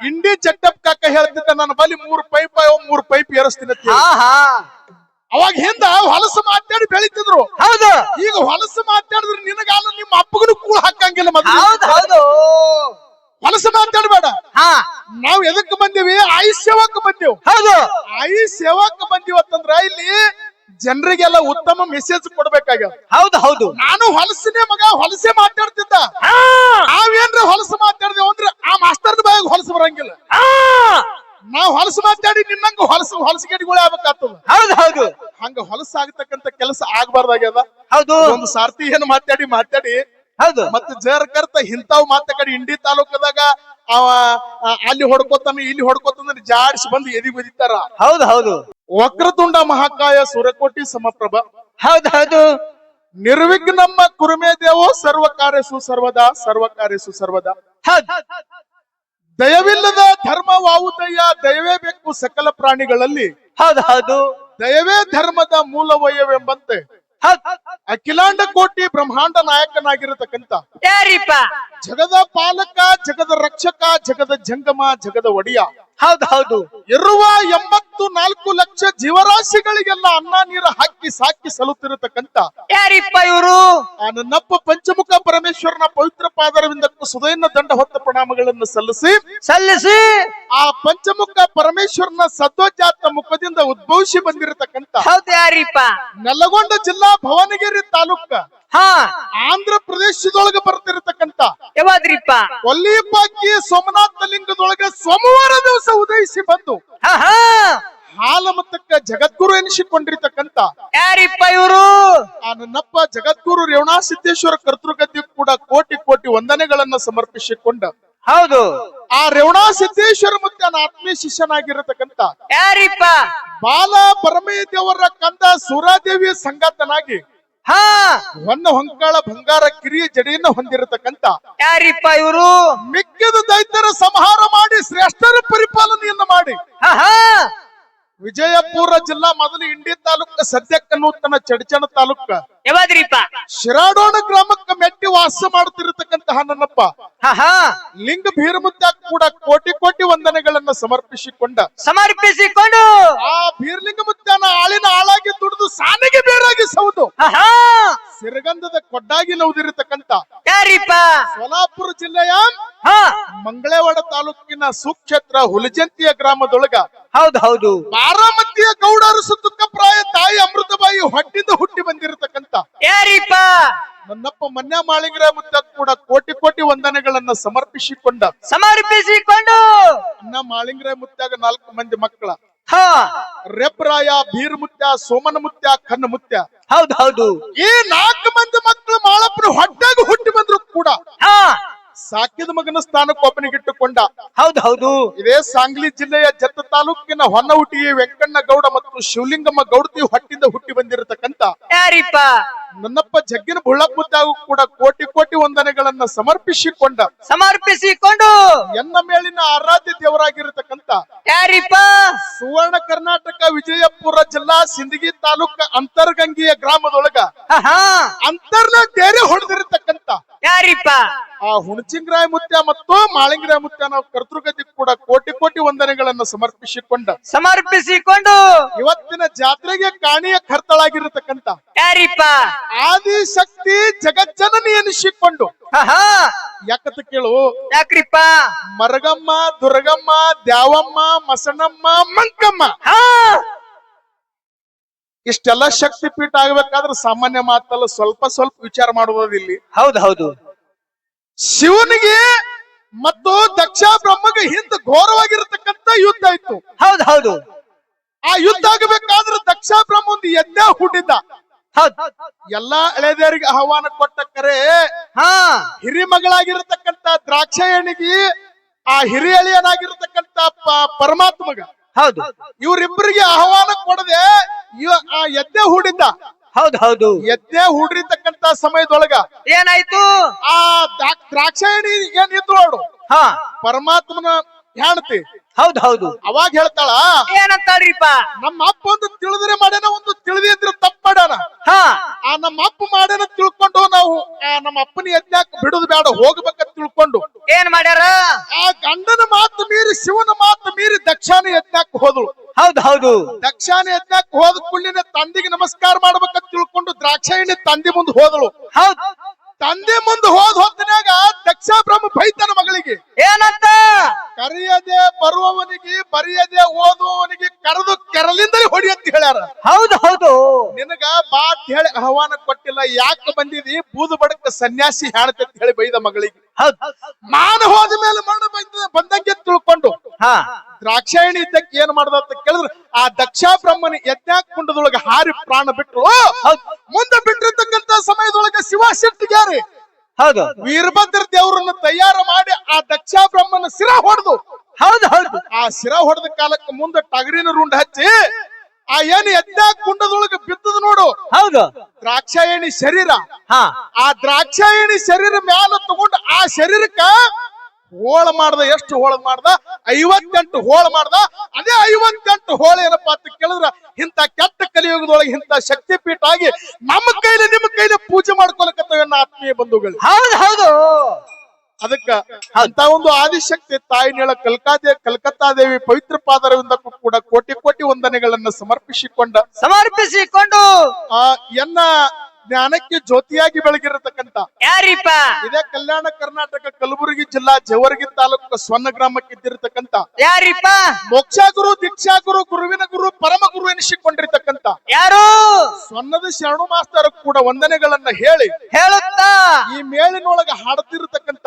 ಇಂಡಿ ಜಡ್ಡಪ್ ಕಾಕ ಹೇಳ್ತಿದ್ದ ನನ್ನ ಬಲಿ ಮೂರು ಪೈಪ್ ಮೂರು ಪೈಪ್ ಏರಿಸ್ತೀನಿ ಅವಾಗ ಹಿಂದ ಹೊಲಸು ಮಾತಾಡಿ ಬೆಳಿತಿದ್ರು. ಹೌದು. ಈಗ ಹೊಲಸು ಮಾತಾಡಿದ್ರೆ ನಿನಗಾಲ ನಿಮ್ಮ ಅಪ್ಪಗನು ಕೂಳು ಹಾಕಂಗಿಲ್ಲ ಹೌದು ಹೊಲಸು ಮಾತಾಡಬೇಡ. ಹಾ. ನಾವ್ ಎದಕ್ ಬಂದೇವಿ? ಆಯಿ ಸೇವಕ್ ಬಂದೇವ್. ಹೌದು. ಆಯಿ ಸೇವಕ್ ಅಂತಂದ್ರ ಇಲ್ಲಿ ಜನರಿಗೆಲ್ಲ ಉತ್ತಮ ಮೆಸೇಜ್ ಕೊಡ್ಬೇಕಾಗ್ಯದ. ಹೌದು ಹೌದು. ನಾನು ಹೊಲಸಿನೇ ಮಗ ಹೊಲಸೆ ಮಾತಾಡ್ತಿದ್ದ. ಆ ನಾವೇನ್ರ ಹೊಲಸು ಮಾತಾಡ್ದೇವ್ ಅಂದ್ರೆ ಆ ಮಾಸ್ತರ್ದ ಬಾಯಾಗ ಹೊಲಸು ಬರಂಗಿಲ್ಲ. ನಾವು ನಾವ್ ಹೊಲಸು ಮಾತಾಡಿ ನಿನ್ನಂಗ ಹೊಲಸು ಹೊಲಸಿಗೆಡಿಗಳು ಆಗ್ಬೇಕಾಗ್ತದ. ಹೌದು ಹೌದು. ಹಂಗ ಹೊಲಸ ಆಗತಕ್ಕಂತ ಕೆಲಸ ಆಗ್ಬಾರ್ದಾಗ್ಯದ. ಹೌದು. ಒಂದು ಸಾರ್ತಿ ಏನು ಮಾತಾಡಿ ಮಾತಾಡಿ. ಹೌದು. ಮತ್ತೆ ಜರ್ ಕರ್ತ ಇಂತಾವ್ ಮಾತಾಡಿ ಕಡೆ ಇಂಡಿ ತಾಲೂಕದಾಗ ಅವ ಅಲ್ಲಿ ಹೊಡ್ಕೋತಾನೆ ಇಲ್ಲಿ ಹೊಡ್ಕೋತಾನ ಜಾಡ್ಸಿ ಬಂದು ಎದಿ ಬದಿತಾರ. ಹೌದು ಹೌದು. ವಕ್ರತುಂಡ ಮಹಾಕಾಯ ಸುರಕೋಟಿ ಸಮಪ್ರಭ. ಹೌದು ಹೌದು. ನಿರ್ವಿಘ್ನಮ್ಮ ಕುರುಮೇ ದೇವೋ ಸರ್ವ ಕಾರ್ಯಸು ಸರ್ವದಾ ಸರ್ವ ಕಾರ್ಯಸು ಸರ್ವದಾ. ಹೌದು. ದಯವಿಲ್ಲದ ಧರ್ಮ ವಾವುದಯ್ಯ ದಯವೇ ಬೇಕು ಸಕಲ ಪ್ರಾಣಿಗಳಲ್ಲಿ. ಹೌದು ಹೌದು. ದಯವೇ ಧರ್ಮದ ಮೂಲವಯವೆಂಬಂತೆ ಅಖಿಲಾಂಡ ಕೋಟಿ ಬ್ರಹ್ಮಾಂಡ ನಾಯಕನಾಗಿರತಕ್ಕಂತ ಯಾರಿಪ್ಪ? ಜಗದ ಪಾಲಕ ಜಗದ ರಕ್ಷಕ ಜಗದ ಜಂಗಮ ಜಗದ ಒಡೆಯ ಹೌದು ಹೌದು. ಇರುವ ಎಂಬತ್ತು ನಾಲ್ಕು ಲಕ್ಷ ಜೀವರಾಶಿಗಳಿಗೆಲ್ಲ ಅನ್ನ ನೀರ ಹಾಕಿ ಸಾಕಿ ಸಲುತ್ತಿರತಕ್ಕಂತ ಯಾರಿಪ್ಪ ಇವರು? ಆ ನನ್ನಪ್ಪ ಪಂಚಮುಖ ಪರಮೇಶ್ವರನ ಪವಿತ್ರ ಪಾದರವಿಂದ ಸುದೈನ ದಂಡ ಹೊತ್ತ ಪ್ರಣಾಮಗಳನ್ನು ಸಲ್ಲಿಸಿ ಸಲ್ಲಿಸಿ. ಆ ಪಂಚಮುಖ ಪರಮೇಶ್ವರನ ಸದ್ವಜಾತ ಮುಖದಿಂದ ಉದ್ಭವಿಸಿ ಬಂದಿರತಕ್ಕಂತ ಹೌದು ಯಾರಿಪ್ಪ? ನೆಲಗೊಂಡ ಜಿಲ್ಲಾ ಭವನಗಿರಿ ತಾಲೂಕ ಹಾ. ಆಂಧ್ರ ಪ್ರದೇಶದೊಳಗ ಬರ್ತಿರತಕ್ಕಂತ ಯಾವಾದ್ರಿಪ್ಪ? ಕೊಲ್ಲಿಪಾಕಿ ಸೋಮನಾಥ ಲಿಂಗದೊಳಗೆ ಸೋಮವಾರ ದಿವಸ ಉದಯಿಸಿ ಬಂದು ಹಾಲ ಹಾಲಮತಕ್ಕ ಜಗದ್ಗುರು ಎನಿಸಿಕೊಂಡಿರ್ತಕ್ಕಂತ ಯಾರಿಪ್ಪ ಇವರು? ನನ್ನಪ್ಪ ಜಗದ್ಗುರು ರೇವಣಾ ಸಿದ್ದೇಶ್ವರ ಕರ್ತೃಗದ್ದೆ ಕೂಡ ಕೋಟಿ ಕೋಟಿ ವಂದನೆಗಳನ್ನ ಸಮರ್ಪಿಸಿಕೊಂಡ. ಹೌದು. ಆ ರೇವಣಾ ಸಿದ್ದೇಶ್ವರ ಮುತ್ತನ ಆತ್ಮೀಯ ಶಿಷ್ಯನಾಗಿರತಕ್ಕಂತ ಯಾರಿಪ್ಪ? ಬಾಲ ಪರಮೇ ದೇವರ ಕಂದ ಸೂರಾದೇವಿಯ ಸಂಗಾತನಾಗಿ ಹಾ. ಹೊನ್ನ ಹೊಂಕಾಳ ಬಂಗಾರ ಕಿರಿಯ ಜಡಿಯನ್ನ ಹೊಂದಿರತಕ್ಕಂತ ಯಾರಿಪ್ಪ ಇವರು? ಮಿಕ್ಕಿದ ದೈತ್ಯರ ಸಂಹಾರ ಮಾಡಿ ಶ್ರೇಷ್ಠರ ಪರಿಪಾಲನೆಯನ್ನು ಮಾಡಿ. ಹಾ ಹಾ. ವಿಜಯಪುರ ಜಿಲ್ಲಾ ಮೊದಲು ಇಂಡಿ ತಾಲೂಕ ಸದ್ಯಕ್ಕ ನೂತನ ಚಡಚಣ ತಾಲೂಕ. ಯಾವಾದ್ರಿಪ್ಪ? ಶಿರಾಡೋಣ ಗ್ರಾಮಕ್ಕೆ ಮೆಟ್ಟಿ ವಾಸ ಮಾಡುತ್ತಿರತಕ್ಕಂತಹ ನನ್ನಪ್ಪ. ಹಾ ಲಿಂಗ ಭೀರಮುದ್ದ ಕೂಡ ಕೋಟಿ ಕೋಟಿ ವಂದನೆಗಳನ್ನ ಸಮರ್ಪಿಸಿಕೊಂಡ. ಸಮರ್ಪಿಸಿಕೊಂಡು. ಆ ಭೀರ್ಲಿಂಗ ಮುತ್ತನ ಆಳಿನ ಆಳಾಗಿ ದುಡಿದು ಸಾನಿಗೆ ಬೇರಾಗಿ ಸೌದು ಸಿರಗಂಧದ ಕೊಡ್ಡಾಗಿ ನೌದಿರತಕ್ಕಂತ ಯಾರಿಪ್ಪ? ಸೋಲಾಪುರ ಜಿಲ್ಲೆಯ ಹಾ. ಮಂಗಳವಾಡ ತಾಲೂಕಿನ ಸುಕ್ಷೇತ್ರ ಹುಲಜಂತಿಯ ಗ್ರಾಮದೊಳಗ. ಹೌದು ಹೌದು. ಬಾರಾಮತಿಯ ಗೌಡರು ಸುತ್ತಕ್ಕ ಪ್ರಾಯ ತಾಯಿ ಅಮೃತಬಾಯಿ ಹೊಟ್ಟಿಂದ ಹುಟ್ಟಿ ಬಂದಿರತಕ್ಕಂತ. ಯಾರಿಪ್ಪ? ನನ್ನಪ್ಪ ಮನ್ಯ ಮಾಳಿಂಗರ ಮುತ್ತ ಕೂಡ ಕೋಟಿ ಕೋಟಿ ವಂದನೆಗಳನ್ನ ಸಮರ್ಪಿಸಿಕೊಂಡ. ಸಮರ್ಪಿಸಿಕೊಂಡು? ಅನ್ನ ಮಾಳಿಂಗರ ಮುತ್ಯಾಗ ನಾಲ್ಕು ಮಂದಿ ಮಕ್ಕಳ. ಹಾ. ರೆಪ್ರಾಯ ಬೀರ್ ಮುತ್ಯ ಸೋಮನ ಮುತ್ಯ ಕನ್ನ ಮುತ್ಯ. ಹೌದು ಹೌದು. ಈ ನಾಲ್ಕು ಮಂದಿ ಮಕ್ಕಳು ಮಾಳಪ್ಪನ ಹೊಟ್ಟಾಗ ಹುಟ್ಟಿ ಬಂದ್ರು ಕೂಡ. ಹಾ. ಸಾಕಿದ ಮಗನ ಸ್ಥಾನಕ್ಕೆ ಒಬ್ಬನಿಗಿಟ್ಟುಕೊಂಡ ಹೌದು ಹೌದು. ಇದೇ ಸಾಂಗ್ಲಿ ಜಿಲ್ಲೆಯ ಜತ್ತ ತಾಲೂಕಿನ ಹೊನ್ನಹುಟಿ ವೆಂಕಣ್ಣ ಗೌಡ ಮತ್ತು ಶಿವಲಿಂಗಮ್ಮ ಗೌಡತಿ ಹೊಟ್ಟಿಂದ ಹುಟ್ಟಿ ಬಂದಿರತಕ್ಕಂತ. ಯಾರಿಪ್ಪ? ನನ್ನಪ್ಪ ಜಗ್ಗಿನ ಬುಳ್ಳಪ್ಪ ಮುತ್ತಾಗೂ ಕೂಡ ಕೋಟಿ ಕೋಟಿ ವಂದನೆಗಳನ್ನ ಸಮರ್ಪಿಸಿಕೊಂಡ ಸಮರ್ಪಿಸಿಕೊಂಡು ಎನ್ನ ಮೇಲಿನ ಆರಾಧ್ಯ ದೇವರಾಗಿರತಕ್ಕಂತ ಯಾರಿಪ್ಪ? ಸುವರ್ಣ ಕರ್ನಾಟಕ ವಿಜಯಪುರ ಜಿಲ್ಲಾ ಸಿಂದಗಿ ತಾಲೂಕ ಅಂತರ್ಗಂಗಿಯ ಗ್ರಾಮದೊಳಗ ಅಂತರ್ನ ಡೇರೆ ಹೊಡೆದಿರತಕ್ಕಂತ ಯಾರಿಪ್ಪ? ಆ ಹುಣಚಿಂಗ್ರಾಯ ಮುತ್ಯ ಮತ್ತು ಮಾಳಿಂಗರಾಯ ಮುತ್ಯ ನಾವು ಕರ್ತೃಗತಿ ಕೂಡ ಕೋಟಿ ಕೋಟಿ ವಂದನೆಗಳನ್ನ ಸಮರ್ಪಿಸಿಕೊಂಡ. ಸಮರ್ಪಿಸಿಕೊಂಡು ಇವತ್ತಿನ ಜಾತ್ರೆಗೆ ಕಾಣಿಯ ಕರ್ತಳಾಗಿರತಕ್ಕಂತ ಯಾರಿಪ್ಪ ಆದಿಶಕ್ತಿ ಜಗಜ್ಜನನಿ ಹಾ ಯಾಕತ್ತ ಕೇಳು? ಯಾಕ್ರಿಪ್ಪ? ಮರಗಮ್ಮ ದುರ್ಗಮ್ಮ ದ್ಯಾವಮ್ಮ ಮಸಣಮ್ಮ ಮಂಕಮ್ಮ. ಇಷ್ಟೆಲ್ಲ ಶಕ್ತಿ ಪೀಠ ಆಗ್ಬೇಕಾದ್ರೆ ಸಾಮಾನ್ಯ ಮಾತಲ್ಲ ಸ್ವಲ್ಪ ಸ್ವಲ್ಪ ವಿಚಾರ ಮಾಡುವುದಿಲ್ಲಿ ಇಲ್ಲಿ. ಹೌದು ಹೌದು. ಶಿವನಿಗೆ ಮತ್ತು ದಕ್ಷ ಬ್ರಹ್ಮಗೆ ಹಿಂದ ಘೋರವಾಗಿರತಕ್ಕಂತ ಯುದ್ಧ ಇತ್ತು. ಹೌದು ಹೌದು. ಆ ಯುದ್ಧ ಆಗಬೇಕಾದ್ರೆ ದಕ್ಷ ಬ್ರಹ್ಮ ಒಂದು ಯಜ್ಞ ಹುಟ್ಟಿದ್ದ ಹೌದು. ಎಲ್ಲಾ ಎಳೆದೇರಿಗೆ ಆಹ್ವಾನ ಕೊಟ್ಟ ಕರೆ ಹಾ. ಹಿರಿಮಗಳಾಗಿರತಕ್ಕಂತ ದ್ರಾಕ್ಷಾಯಣಿಗೆ ಆ ಹಿರಿಯಳಿಯನಾಗಿರತಕ್ಕಂತ ಪ- ಪರಮಾತ್ಮಗ. ಹೌದು. ಇವ್ರಿಬ್ಬರಿಗೆ ಆಹ್ವಾನ ಕೊಡದೆ ಇವ ಆ ಎದ್ದೆ ಹೂಡಿದ್ದ. ಹೌದು ಹೌದು. ಎದ್ದೆ ಹೂಡಿರ್ತಕ್ಕಂತ ಸಮಯದೊಳಗ ಏನಾಯ್ತು? ಆ ದ್ರಾ- ದ್ರಾಕ್ಷಾಯಣಿ ಏನ್ ಇದ್ರು ನೋಡು. ಹಾ. ಪರಮಾತ್ಮನ ಹೆಣ್ತಿ ಹೌದ್ ಹೌದು. ಅವಾಗ ಹೇಳ್ತಾಳ ಏನಂತಾಳ್ರಿಪ್ಪ? ನಮ್ಮ ಅಪ್ಪ ಒಂದು ತಿಳಿದ್ರೆ ಮಾಡ್ಯಾನ ಒಂದು ತಿಳಿದಿದ್ರೆ ತಪ್ಪು ಮಾಡ್ಯಾನ. ಹಾ. ಆ ನಮ್ಮ ಅಪ್ಪ ಮಾಡ್ಯಾನ ತಿಳ್ಕೊಂಡು ನಾವು ಆ ನಮ್ಮ ಅಪ್ಪನ ಯಜ್ಞಾಕ ಬಿಡುದು ಬೇಡ ಹೋಗ್ಬೇಕ ತಿಳ್ಕೊಂಡು. ಏನ್ ಮಾಡ್ಯಾರ? ಆ ಗಂಡನ ಮಾತು ಮೀರಿ ಶಿವನ ಮಾತು ಮೀರಿ ದಕ್ಷಾನ ಯಜ್ಞಾಕ ಹೋದಳು. ಹೌದ್ ಹೌದು. ದಕ್ಷಾನ ಯಜ್ಞಾಕ ಹೋದ ಕುಳ್ಳಿನ ತಂದೆಗೆ ನಮಸ್ಕಾರ ಮಾಡ್ಬೇಕಂತ ತಿಳ್ಕೊಂಡು ದ್ರಾಕ್ಷಾಯಿಣಿ ತಂದೆ ಮುಂದೆ ಹೋದಳು. ಹೌದ್. ತಂದೆ ಮುಂದೆ ಹೋದ ಹೊತ್ತಿನಾಗ ದಕ್ಷ ಬ್ರಹ್ಮ ಬೈತಾನ ಮಗಳಿಗೆ. ಏನಂತ? ಕರೆಯದೆ ಬರುವವನಿಗೆ ಬರೆಯದೆ ಓದುವವನಿಗೆ ಕರೆದು ಕೆರಲಿಂದಲೇ ಹೊಡಿ ಅಂತ ಹೇಳ್ಯಾರ. ಹೌದು ಹೌದು. ನಿನಗ ಬಾತ್ ಹೇಳಿ ಆಹ್ವಾನ ಕೊಟ್ಟಿಲ್ಲ ಯಾಕೆ ಬಂದಿದಿ? ಬೂದು ಬಡಕ ಸನ್ಯಾಸಿ ಹೇಳ್ತೆ ಅಂತ ಹೇಳಿ ಬೈದ ಮಗಳಿಗೆ. ಮಾನ ಹೋದ ಮೇಲೆ ಮರಣ ಬಂದ ಬಂದಂಗೆ ತಿಳ್ಕೊಂಡು. ಹಾ. ದ್ರಾಕ್ಷಾಯಣಿ ಇದ್ದಕ್ಕೆ ಏನ್ ಮಾಡ್ದ ಅಂತ ಕೇಳಿದ್ರೆ ಆ ದಕ್ಷ ಬ್ರಹ್ಮನ ಯಜ್ಞಾಕ ಕುಂಡದೊಳಗೆ ಹಾರಿ ಪ್ರಾಣ ಬಿಟ್ರು. ಮುಂದೆ ಬಿಟ್ಟಿರ್ತಕ್ಕಂತ ಸಮಯದೊಳಗೆ ಶಿವ ಶೆಟ್ಟಿಗ್ಯಾರಿ ಹೌದು. ವೀರಭದ್ರ ದೇವರನ್ನ ತಯಾರು ಮಾಡಿ ಆ ದಕ್ಷ ಬ್ರಹ್ಮನ ಶಿರ ಹೊಡೆದು ಹೌದು ಹೌದು. ಆ ಶಿರ ಹೊಡೆದ ಕಾಲಕ್ಕೆ ಮುಂದೆ ಟಗರಿನ ರುಂಡ್ ಹಚ್ಚಿ ಆ ಏನ್ ಎದ್ದ ಕುಂಡದೊಳಗೆ ಬಿದ್ದದ ನೋಡು. ಹೌದು. ದ್ರಾಕ್ಷಾಯಣಿ ಶರೀರ. ಹಾ. ಆ ದ್ರಾಕ್ಷಾಯಣಿ ಶರೀರ ಮ್ಯಾಲ ತಗೊಂಡು ಆ ಶರೀರಕ್ಕ ಹೋಳ ಮಾಡ್ದ ಎಷ್ಟು ಹೋಳ ಮಾಡ್ದ? ಐವತ್ತೆಂಟು ಹೋಳ ಮಾಡ್ದ. ಅದೇ ಐವತ್ತೆಂಟು ಹೋಳ ಏನಪ್ಪಾ ಅಂತ ಕೇಳಿದ್ರ ಇಂತ ಕೆಟ್ಟ ಕಲಿಯುಗದೊಳಗೆ ಇಂತ ಶಕ್ತಿ ಪೀಠ ಆಗಿ ನಮ್ಮ ಕೈಲಿ ನಿಮ್ಮ ಕೈಲಿ ಪೂಜೆ ಮಾಡ್ಕೊಳಕತ್ತವೆ ಆತ್ಮೀಯ ಬಂಧುಗಳು. ಹೌದು ಹೌದು. ಅದಕ್ಕ ಅಂತ ಒಂದು ಆದಿಶಕ್ತಿ ತಾಯಿ ನೇಳ ಕಲ್ಕಾದೇ ಕಲ್ಕತ್ತಾ ದೇವಿ ಪವಿತ್ರ ಪಾದರವಿಂದ ಕೂಡ ಕೋಟಿ ಕೋಟಿ ವಂದನೆಗಳನ್ನ ಸಮರ್ಪಿಸಿಕೊಂಡ ಸಮರ್ಪಿಸಿಕೊಂಡು ಆ ಎನ್ನ ಜ್ಞಾನಕ್ಕೆ ಜ್ಯೋತಿಯಾಗಿ ಬೆಳಗಿರತಕ್ಕಂತ ಯಾರಿಪ್ಪ? ಇದೇ ಕಲ್ಯಾಣ ಕರ್ನಾಟಕ ಕಲಬುರಗಿ ಜಿಲ್ಲಾ ಜವರ್ಗಿ ತಾಲೂಕು ಸ್ವರ್ಣ ಗ್ರಾಮಕ್ಕೆ ಇದ್ದಿರತಕ್ಕಂತ ಯಾರಿಪ್ಪ? ಮೋಕ್ಷ ಗುರು ದೀಕ್ಷಾ ಗುರು ಗುರುವಿನ ಗುರು ಪರಮ ಗುರು ಎನಿಸಿಕೊಂಡಿರ್ತಕ್ಕಂತ ಯಾರು? ಸ್ವರ್ಣದ ಶರಣು ಮಾಸ್ತರು ಕೂಡ ವಂದನೆಗಳನ್ನ ಹೇಳಿ ಹೇಳುತ್ತಾ? ಈ ಮೇಳಿನೊಳಗ ಹಾಡ್ತಿರತಕ್ಕಂತ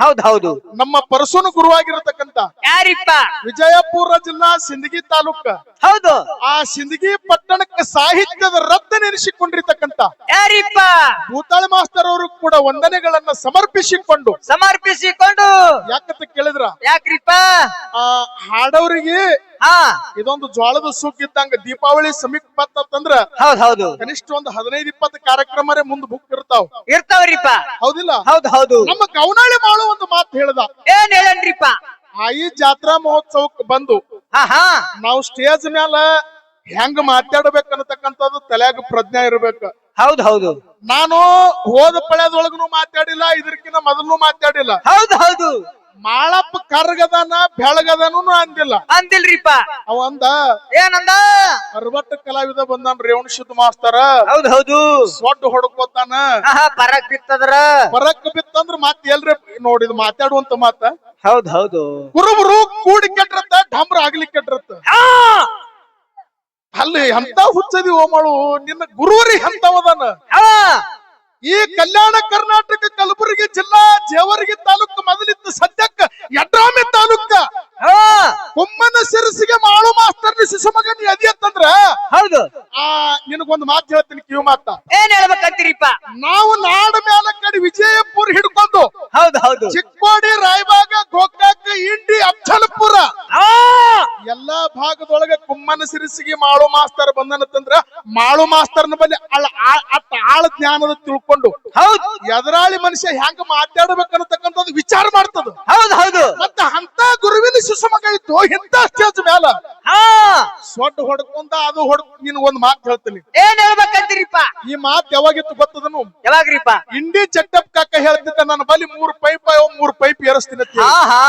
ಹೌದ್ ಹೌದು. ನಮ್ಮ ಪರಸೂನು ಗುರುವಾಗಿರತಕ್ಕಂತ ಯಾರಿಪ್ಪ? ವಿಜಯಪುರ ಜಿಲ್ಲಾ ಸಿಂದಗಿ ತಾಲೂಕ. ಹೌದು. ಆ ಸಿಂದಗಿ ಪಟ್ಟಣಕ್ಕೆ ಸಾಹಿತ್ಯದ ರತ್ನ ನೆನೆಸಿಕೊಂಡಿರ್ತಕ್ಕಂತ ಯಾರಿಪ್ಪ? ಭೂತಾಳಿ ಮಾಸ್ತರ್ ಅವರು ಕೂಡ ವಂದನೆಗಳನ್ನ ಸಮರ್ಪಿಸಿಕೊಂಡು. ಸಮರ್ಪಿಸಿಕೊಂಡು. ಯಾಕಂತ ಕೇಳಿದ್ರ? ಯಾಕ್ರಿಪ್ಪ? ಆ ಹಾಡೋರಿಗೆ ಹಾ. ಇದೊಂದು ಜ್ವಾಳದ ಸುಗ್ ಇದ್ದಂಗ ದೀಪಾವಳಿ ಸಮೀಪ ಬರ್ತಂದ್ರ ಹೌದ್ ಹೌದು. ಕನಿಷ್ಠ ಒಂದು ಹದಿನೈದು ಇಪ್ಪತ್ತು ಕಾರ್ಯಕ್ರಮರೇ ಮುಂದ್ ಬುಕ್ ಇರ್ತಾವ. ಇರ್ತಾವ್ರಿಪ್ಪ. ಹೌದಿಲ್ಲ? ಹೌದ್ ಹೌದು. ನಮ್ಮ ಕೌನಾಳಿ ಮಾಡು ಒಂದು ಮಾತು ಹೇಳ್ದ. ಏನ್ ಹೇಳನ್ರಿಪ್ಪ? ಆಯಿ ಜಾತ್ರಾ ಮಹೋತ್ಸವಕ್ಕೆ ಬಂದು ಹಾ ಹಾ. ನಾವು ಸ್ಟೇಜ್ ಮ್ಯಾಲ ಹೆಂಗ್ ಮಾತಾಡ್ಬೇಕನ್ನತಕ್ಕಂಥದ್ದು ತಲೆಯಾಗ ಪ್ರಜ್ಞೆ ಇರ್ಬೇಕು. ಹೌದ್ ಹೌದು. ನಾನು ಹೋದ ಪಳ್ಯದೊಳಗನು ಮಾತಾಡಿಲ್ಲ ಇದಕ್ಕಿಂತ ಮೊದಲು ಮಾತಾಡಿಲ್ಲ. ಹೌದು ಹೌದು. ಮಾಳಪ್ಪ ಕರ್ಗದನ ಬೆಳಗದನು ಅಂದಿಲ್ಲ. ಅಂದಿಲ್ರಿಪ್ಪ. ಅವಂದ ಏನಂದ? ಅರವತ್ತು ಕಲಾವಿದ ಬಂದಾನ ರೇವಣ ಶುದ್ಧ ಮಾಸ್ತರ. ಹೌದ್ ಹೌದು. ಸೊಡ್ಡು ಹೊಡ್ಕೋತಾನ ಪರಕ್ ಬಿತ್ತದ್ರ? ಪರಕ್ ಬಿತ್ತಂದ್ರ ಮತ್ ಎಲ್ರಿ ನೋಡಿದ್ ಮಾತಾಡುವಂತ ಮಾತ. ಹೌದ್ ಹೌದು. ಕುರುಬರು ಕೂಡಿ ಕೆಟ್ರತ್ತ ಢಮ್ರ ಆಗ್ಲಿಕ್ಕೆ ಕೆಟ್ರತ್ತ ಹಾ! ಅಲ್ಲಿ ಎಂತ ಹುಚ್ಚದಿ ಓಮಳು ನಿನ್ನ ಗುರುವರಿ ಎಂತವದನ? ಹಾ! ಈ ಕಲ್ಯಾಣ ಕರ್ನಾಟಕ ಕಲಬುರಗಿ ಜಿಲ್ಲಾ ಜೇವರ್ಗಿ ತಾಲೂಕು ಮೊದಲಿತ್ತು ಸದ್ಯಕ್ಕ ಯಡ್ರಾಮಿ ತಾಲೂಕ. ಆ ಕೊಮ್ಮನ ಸಿರಸಿಗೆ ಮಾಳು ಮಾಸ್ತರ್ ಶಿಶುಮಗನ್ ಎದಿ ಅಂತಂದ್ರ? ಹೌದು. ಆ ನಿನಗೊಂದು ಮಾತು ಹೇಳ್ತೀನಿ ಕಿವಿ ಮಾತ ಏನ್ ಹೇಳ್ಬೇಕಂತೀರಿಪ್ಪ? ನಾವು ನಾಡ ಮೇಲೆ ಕಡೆ ವಿಜಯಪುರ ಹಿಡ್ಕೊಂಡು ಹೌದ್ ಹೌದು. ಚಿಕ್ಕೋಡಿ ರಾಯಬಾಗ ಗೋಕಾಕ ಇಂಡಿ ಅಫ್ಜಲ್ಪುರ. ಹಾ ಎಲ್ಲಾ ಭಾಗದೊಳಗೆ ಕುಮ್ಮನ ಸಿರಿಸಿಗೆ ಮಾಳು ಮಾಸ್ತರ್ ಬಂದನಂತಂದ್ರ ಮಾಳು ಮಾಸ್ತರ್ನ ಬಲ್ಲಿ ಆ- ಅಟ್ಟ ಆಳ ಜ್ಞಾನದ ತಿಳ್ಕೊಂಡು ಹೌದು. ಎದುರಾಳಿ ಮನುಷ್ಯ ಹೆಂಗ ಮಾತಾಡ್ಬೇಕನ್ನತಕ್ಕಂಥದ್ದು ವಿಚಾರ ಮಾಡ್ತದ. ಹೌದು ಹೌದು. ಮತ್ತೆ ಅಂತ ಗುರುವಿನ ಶಿಶುಮಗ ಇತ್ತು ಇಂತ ಸ್ಟೇಜ್ ಮ್ಯಾಲ ಹಾ ಸೊಡ್ಡು ಹೊಡ್ಕೊಂಡ ಅದು ಹೊಡ್ ನಿನ್ ಒಂದ್ ಮಾತು ಹೇಳ್ತೀನಿ. ಏನ್ ಹೇಳ್ಬೇಕಂತೀರಿಪ್ಪ? ಈ ಮಾತು ಯಾವಾಗಿತ್ತು ಗೊತ್ತದನು? ಯಾವಾಗ್ರಿಪ್ಪ? ಇಂಡಿ ಚಟ್ಟಪ್ ಕಾಕ ಹೇಳ್ತಿದ್ದ ನನ್ನ ಬಲಿ ಮೂರ್ ಪೈಪ್ ಮೂರ್ ಪೈಪ್ ಏರಿಸ್ತೀನಿ ಅಂತ ಹೇಳಿ. ಹಾ ಹಾ.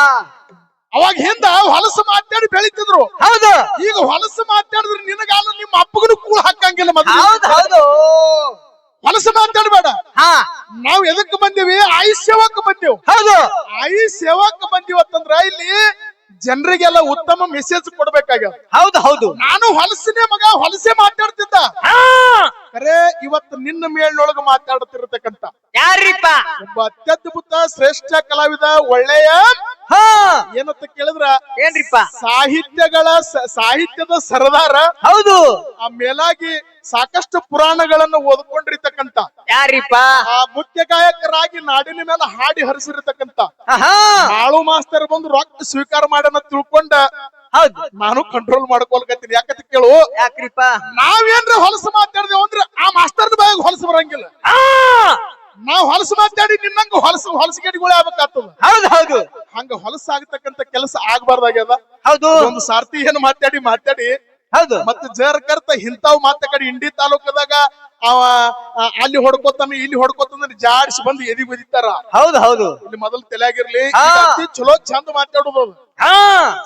ಅವಾಗ ಹಿಂದ ಹೊಲಸು ಮಾತಾಡಿ ಬೆಳಿತಿದ್ರು. ಹೌದು. ಈಗ ಹೊಲಸು ಮಾತಾಡಿದ್ರೆ ನಿನಗಾಲ ನಿಮ್ಮ ಅಪ್ಪಗನು ಕೂಳ ಹಾಕಂಗಿಲ್ಲ ಮತ್ತೆ ಹೌದು ಹೌದು. ಹೊಲಸು ಮಾತಾಡಬೇಡ ಹಾ. ನಾವ್ ಎದಕ್ ಬಂದೀವಿ? ಆಯುಷ್ ಸೇವಕ್ ಬಂದೇವ್. ಹೌದು. ಆಯುಷ್ ಸೇವಕ್ ಬಂದಿವತ್ತಂದ್ರ ಇಲ್ಲಿ ಜನರಿಗೆಲ್ಲ ಉತ್ತಮ ಮೆಸೇಜ್ ಕೊಡ್ಬೇಕಾಗ್ಯದ. ಹೌದು ಹೌದು. ನಾನು ಹೊಲಸಿನೇ ಮಗ ಹೊಲಸೆ ಮಾತಾಡ್ತಿದ್ದ. ಹಾ. ಖರೆ ಇವತ್ತು ನಿನ್ನ ಮೇಲ್ನೊಳಗ ಮಾತಾಡ್ತಿರತಕ್ಕಂತ. ಯಾರಿಪ್ಪ ಒಬ್ಬ ಅತ್ಯದ್ಭುತ ಶ್ರೇಷ್ಠ ಕಲಾವಿದ ಒಳ್ಳೆಯ ಹಾ. ಏನಂತ ಕೇಳಿದ್ರ? ಏನ್ರಿಪ್ಪ? ಸಾಹಿತ್ಯಗಳ ಸಾಹಿತ್ಯದ ಸರದಾರ ಹೌದು. ಆ ಮೇಲಾಗಿ ಸಾಕಷ್ಟು ಪುರಾಣಗಳನ್ನು ಓದ್ಕೊಂಡಿರ್ತಕ್ಕಂತ ಯಾರಿಪ್ಪ? ಆ ಮುಖ್ಯ ಗಾಯಕರಾಗಿ ನಾಡಿನ ಮೇಲೆ ಹಾಡಿ ಹರಿಸಿರ್ತಕ್ಕಂತ ಹಾ ಆಳು ಮಾಸ್ತರ್ ಬಂದು ರೊಕ್ಕ ಸ್ವೀಕಾರ ಮಾಡ್ಯಾನ ತಿಳ್ಕೊಂಡ ಹೌದು. ನಾನು ಕಂಟ್ರೋಲ್ ಮಾಡ್ಕೊಳ್ಕತ್ತೀನಿ. ಯಾಕಂತ ಕೇಳು? ಯಾಕ್ರಿಪ್ಪ? ನಾವೇನ್ರ ಹೊಲಸು ಮಾತಾಡಿದೆ ಅಂದ್ರೆ ಆ ಮಾಸ್ತರ್ ಬಾಯಿಗೆ ಹೊಲಸು ಬರಂಗಿಲ್ಲ. ನಾವ್ ಹೊಲಸು ಮಾತಾಡಿ ನಿನ್ನಂಗ ಹೊಲಸು ಹೊಲಸು ಹೊಲಸಿಗೆಡಿಗಳು ಆಗ್ಬೇಕಾಗ್ತದ. ಹೌದು ಹೌದು. ಹೊಲಸಾಗತಕ್ಕಂತ ಕೆಲಸ ಆಗ್ಬಾರ್ದಾಗ್ಯದ? ಹೌದು. ಒಂದು ಸಾರ್ತಿ ಏನ್ ಮಾತಾಡಿ ಮಾತಾಡಿ ಹೌದು. ಮತ್ತ ಜರ್ ಕರ್ತ ಇಂತಾವ್ ಮಾತ ಕಡೆ ಇಂಡಿ ತಾಲೂಕದಾಗ ಅವ ಅಲ್ಲಿ ಹೊಡ್ಕೋತಾನ ಇಲ್ಲಿ ಹೊಡ್ಕೋತಂದ್ರೆ ಜಾಡಿಸಿ ಬಂದು ಎದಿ ಬದಿತಾರ. ಹೌದು ಹೌದು. ಇಲ್ಲಿ ಮೊದಲು ತಲೆಯಾಗಿರ್ಲಿ ಚಲೋ ಚಂದ ಮಾತಾಡುದು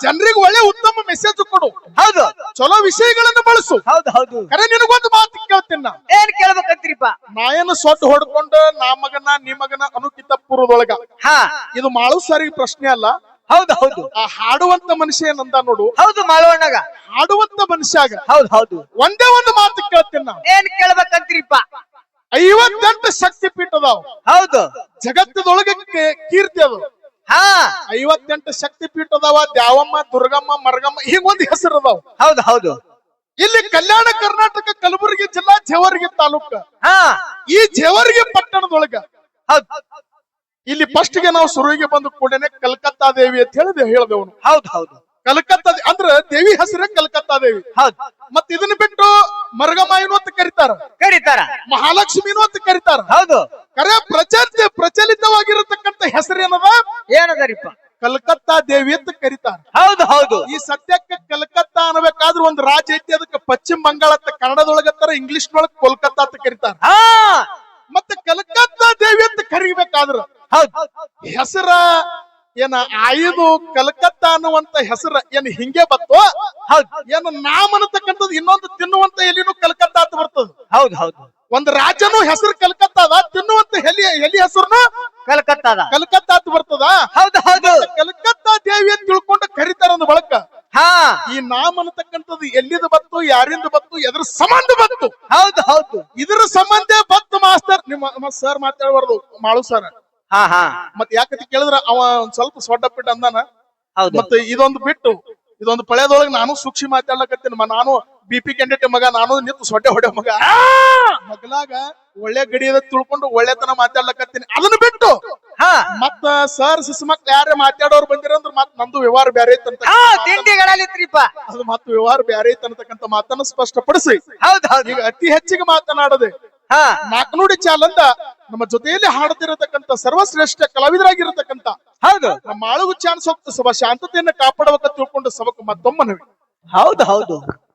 ಜನರಿಗೆ ಒಳ್ಳೆ ಉತ್ತಮ ಮೆಸೇಜ್ ಕೊಡು. ಹೌದು. ಚಲೋ ವಿಷಯಗಳನ್ನ ಬಳಸು. ಹೌದು ಹೌದು. ಕರೆ ನಿನಗೊಂದು ಮಾತು ಕೇಳ್ತೀನಿ ನಾ ಏನ್ ಕೇಳ್ಬೇಕಂತೀರಿಪ್ಪ? ನಾ ಏನು ಸೊಟ್ಟು ಹೊಡ್ಕೊಂಡು ನಾ ಮಗನ ನಿಮ್ಮ ಮಗನ ಅನುಕಿತ ಪೂರ್ವದೊಳಗ. ಹಾ. ಇದು ಮಾಳು ಸಾರಿಗೆ ಪ್ರಶ್ನೆ ಅಲ್ಲ. ಹೌದು ಹೌದು. ಆ ಹಾಡುವಂತ ಮನುಷ್ಯ ಏನಂದ ನೋಡು. ಹೌದು ಮಾಳವಣ್ಣಗ. ಹಾಡುವಂತ ಮನುಷ್ಯಾಗ ಹೌದು ಹೌದು. ಒಂದೇ ಒಂದು ಮಾತು ಕೇಳ್ತೀನಿ ನಾ ಏನ್ ಕೇಳ್ಬೇಕಂತೀರಿಪ್ಪ? ಐವತ್ತೆಂಟು ಶಕ್ತಿ ಪೀಠ ಅದಾವ ಹೌದು. ಜಗತ್ತದೊಳಗೆ ಕೀರ್ತಿ ಅದು. ಹಾ. ಐವತ್ತೆಂಟು ಶಕ್ತಿ ಪೀಠ ಅದಾವ ದ್ಯಾವಮ್ಮ ದುರ್ಗಮ್ಮ ಮರಗಮ್ಮ ಹಿಂಗೊಂದು ಹೆಸರು ಅದಾವ. ಹೌದು ಹೌದು. ಇಲ್ಲಿ ಕಲ್ಯಾಣ ಕರ್ನಾಟಕ ಕಲಬುರಗಿ ಜಿಲ್ಲಾ ಜೇವರ್ಗಿ ತಾಲೂಕ. ಹಾ. ಈ ಜೇವರ್ಗಿ ಪಟ್ಟಣದೊಳಗ ಹೌದು. ಇಲ್ಲಿ ಫಸ್ಟ್ಗೆ ನಾವು ಸುರುವಿಗೆ ಬಂದ ಕೂಡನೆ ಕಲ್ಕತ್ತಾ ದೇವಿ ಅಂತ ಹೇಳಿದೆ ಹೇಳದವನು. ಹೌದು ಹೌದು. ಕಲ್ಕತ್ತಾ ಅಂದ್ರೆ ದೇವಿ ಹೆಸರೇ ಕಲ್ಕತ್ತಾ ದೇವಿ. ಹೌದು. ಮತ್ ಇದನ್ನ ಬಿಟ್ಟು ಮರಗಮಾಯಿನು ಅಂತ ಕರೀತಾರ. ಕರೀತಾರ. ಮಹಾಲಕ್ಷ್ಮಿನು ಅಂತ ಕರೀತಾರ. ಹೌದು. ಕರೆ ಪ್ರಚಲಿತ ಪ್ರಚಲಿತವಾಗಿರತಕ್ಕಂತ ಏನದ? ಏನದರಿಪ್ಪ? ಕಲ್ಕತ್ತಾ ದೇವಿ ಅಂತ ಕರೀತಾರ. ಹೌದು ಹೌದು. ಈ ಸದ್ಯಕ್ಕೆ ಕಲ್ಕತ್ತಾ ಅನ್ಬೇಕಾದ್ರೆ ಒಂದು ರಾಜ್ಯ ಐತಿ ಅದಕ್ಕೆ ಪಶ್ಚಿಮ ಬಂಗಾಳ ಅಂತ ಕನ್ನಡದೊಳಗತ್ತಾರ ಇಂಗ್ಲಿಷ್ ನೊಳಗ ಕೋಲ್ಕತ್ತಾ ಅಂತ ಕರೀತಾರ. ಹಾ. ಮತ್ತೆ ಕಲ್ಕತ್ತಾ ದೇವಿ ಅಂತ ಕರಿಬೇಕಾದ್ರ ಹೌದು. ಹೆಸರ ಏನ ಆಯುದು ಕಲ್ಕತ್ತಾ ಅನ್ನುವಂತ ಹೆಸರ ಏನ್ ಹಿಂಗೆ ಬತ್ತೋ? ಹೌದು. ಏನ ನಾಮ ಅನ್ನತಕ್ಕಂಥದ್ದು ಇನ್ನೊಂದು ತಿನ್ನುವಂತ ಎಲಿನೂ ಕಲ್ಕತ್ತಾ ಅಂತ ಬರ್ತದ. ಹೌದು ಹೌದು. ಒಂದ್ ರಾಜನು ಹೆಸರು ಕಲ್ಕತ್ತಾ ಅದ ತಿನ್ನುವಂತ ಎಲಿ ಎಲಿ ಹೆಸರುನು ಕಲ್ಕತ್ತಾದ ಕಲ್ಕತ್ತಾ ಅಂತ ಬರ್ತದ? ಹೌದು ಹೌದು. ಕಲ್ಕತ್ತಾ ದೇವಿ ಅಂತ ತಿಳ್ಕೊಂಡು ಕರಿತಾರ ಒಂದು ಬಳಕ. ಹಾ. ಈ ನಾಮ ಅನ್ನತಕ್ಕಂಥದ್ದು ಎಲ್ಲಿದ ಬತ್ತು ಯಾರಿಂದ ಬತ್ತು ಎದ್ರ ಸಂಬಂಧ ಬತ್ತು? ಹೌದು ಹೌದು. ಇದ್ರ ಸಂಬಂಧ ಬತ್ತು ಮಾಸ್ತರ್ ನಿಮ್ಮ ಸರ್ ಮಾತಾಡಬಾರ್ದು ಮಾಳು ಸರ್ ಹಾ ಹಾ. ಮತ್ ಯಾಕಂತ ಕೇಳಿದ್ರ ಅವ ಒಂದ್ ಸ್ವಲ್ಪ ಸೊಡ್ಡಪ್ಪಿಟ್ಟು ಅಂದಾನ. ಹೌದು. ಮತ್ತೆ ಇದೊಂದು ಬಿಟ್ಟು ಇದೊಂದು ಪಳೆದೊಳಗೆ ನಾನು ಸೂಕ್ಷ್ಮ ಮಾತಾಡ್ಲಕತ್ತೀನಿ ನಾನು ಬಿ ಪಿ ಕ್ಯಾಂಡಿಡೇಟ್ ಮಗ ನಾನು ನಿಂತು ಸೊಡ್ಡೆ ಹೊಡೆ ಮಗ. ಮಗಲಾಗ ಒಳ್ಳೆ ಗಡಿಯದ ತಿಳ್ಕೊಂಡು ಒಳ್ಳೆತನ ಮಾತಾಡ್ಲಕತ್ತೀನಿ. ಅದನ್ನ ಬಿಟ್ಟು ಹಾ. ಮತ್ತ ಸರ್ ಸಿಸ್ಮಕ್ ಯಾರೇ ಮಾತಾಡೋರು ಬಂದಿರಂದ್ರ ಮತ್ ನಂದು ವ್ಯವಹಾರ ಬ್ಯಾರೆ ಐತಂತ ಅದು ಮತ್ತೆ ವ್ಯವಹಾರ ಬ್ಯಾರೆ ಐತಂತಕ್ಕಂತ ಮಾತನ್ನ ಸ್ಪಷ್ಟಪಡಿಸಿ. ಈಗ ಅತಿ ಹೆಚ್ಚಿಗೆ ಮಾತನಾಡದೆ ನಾಲ್ಕುನುಡಿ ಚಾಲಂದ ನಮ್ಮ ಜೊತೆಯಲ್ಲಿ ಹಾಡುತ್ತಿರತಕ್ಕಂತ ಸರ್ವಶ್ರೇಷ್ಠ ಕಲಾವಿದರಾಗಿರತಕ್ಕಂತ ಹೌದು. ನಮ್ಮ ಆಳುಗು ಚಾನ್ಸ್ ಹೋಗ್ತ ಸಭಾ ಶಾಂತತೆಯನ್ನ ಕಾಪಾಡಬೇಕ ತಿಳ್ಕೊಂಡು ಸಭಕ್ಕೆ ಮತ್ತೊಮ್ಮನವಿ ಹೌದು ಹೌದು.